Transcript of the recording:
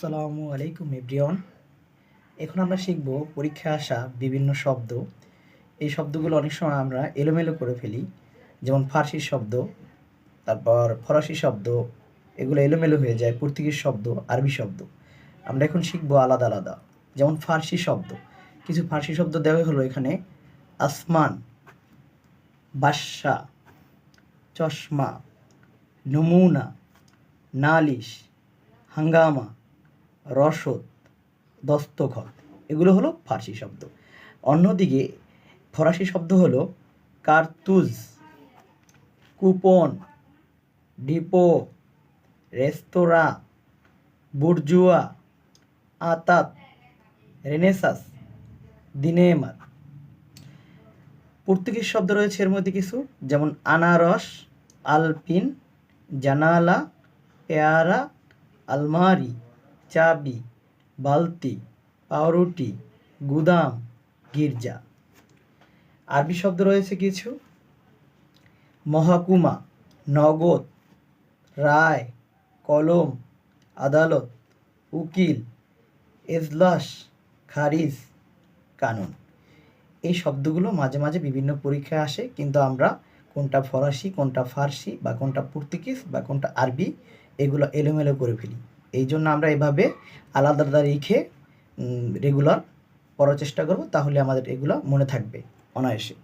আসসালামু আলাইকুম এভরিওয়ান। এখন আমরা শিখব পরীক্ষায় আসা বিভিন্ন শব্দ। এই শব্দগুলো অনেক সময় আমরা এলোমেলো করে ফেলি। যেমন ফার্সি শব্দ, তারপর ফরাসি শব্দ, এগুলো এলোমেলো হয়ে যায়, পর্তুগিজ শব্দ, আরবি শব্দ। আমরা এখন শিখব আলাদা আলাদা। যেমন ফার্সি শব্দ, কিছু ফার্সি শব্দ দেওয়া হলো এখানে, আসমান, বাদশা, চশমা, নমুনা, নালিশ, হাঙ্গামা রসদ, দস্তখত, এগুলো হলো ফার্সি শব্দ। অন্যদিকে ফরাসি শব্দ হলো কার্তুজ, কুপন, ডিপো, রেস্তোরাঁ, বুর্জুয়া, আতাত, রেনেসাস দিনেমার পর্তুগিজ শব্দ রয়েছে এর মধ্যে কিছু, যেমন আনারস, আলপিন, জানালা, পেয়ারা, আলমারি। চাবি, বালতি, পাউরুটি, গুদাম, গির্জা। আরবি শব্দ রয়েছে কিছু? মহাকুমা, নগদ, রায়, কলম, আদালত, উকিল, এজলাস, খারিজ, কানুন। এই শব্দগুলো মাঝে মাঝে বিভিন্ন পরীক্ষায় আসে, কিন্তু আমরা কোনটা ফরাসি, কোনটা ফার্সি, বা কোনটা পর্তুগিজ, বা কোনটা আরবি, এগুলো এলোমেলো করে ফেলি। এই জন্য আমরা এভাবে আলাদা আলাদা রেখে রেগুলার পড়ার চেষ্টা করব, তাহলে আমাদের এগুলো মনে থাকবে অনায়াসে।